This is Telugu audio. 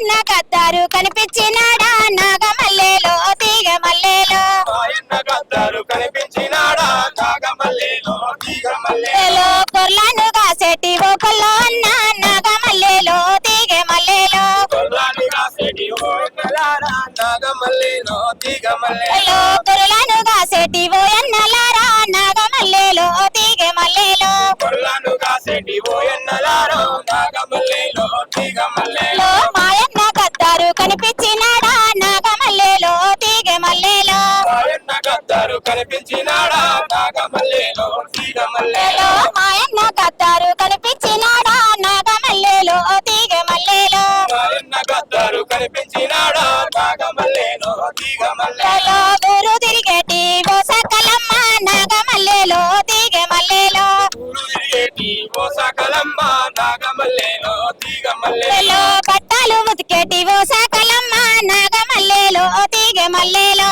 మాయన్న కద్దారు కనిపించినాడా? నాగమల్లేలో తీగ మల్లేలో కనిపించినాడా? తీగ మల్లె మల్లెలో కొర్లను కాసేటి ఓకల్లో అన్న నాగమల్లేలో తీగ మల్లేలో ఓ ఎన్నెలారా తీగ మల్లెలో కొర్లను కాసేటి ఓ ఎన్నలారా నాగమల్లేలో తీగ మల్లేలో కొల్లాను కాసేటి ఓ ఎన్నెలారో నాగమల్లేలో తీగ మల్లె మల్లెలో కనిపించినాడా? నాగమల్లేలో మాయన్న కనిపించినాడా? నాగమల్లేలో తీగ మల్లేలో మాయన్న గద్దారు కనిపించినాడా? నాగమల్లేలో తీగ మల్లె మల్లెలో ఊరు తిరిగేటి ఓ సకలమ్మ నాగమల్లేలో తీగ మల్లేలో ఊరు తిరిగేటి ఓ సకలమ్మ నాగమల్లేలో తీగ మల్లె మల్లెలో బట్టలు ఉతికేటి ఓ సకలమ్మ నాగమల్లేలో తీగ మల్లేలో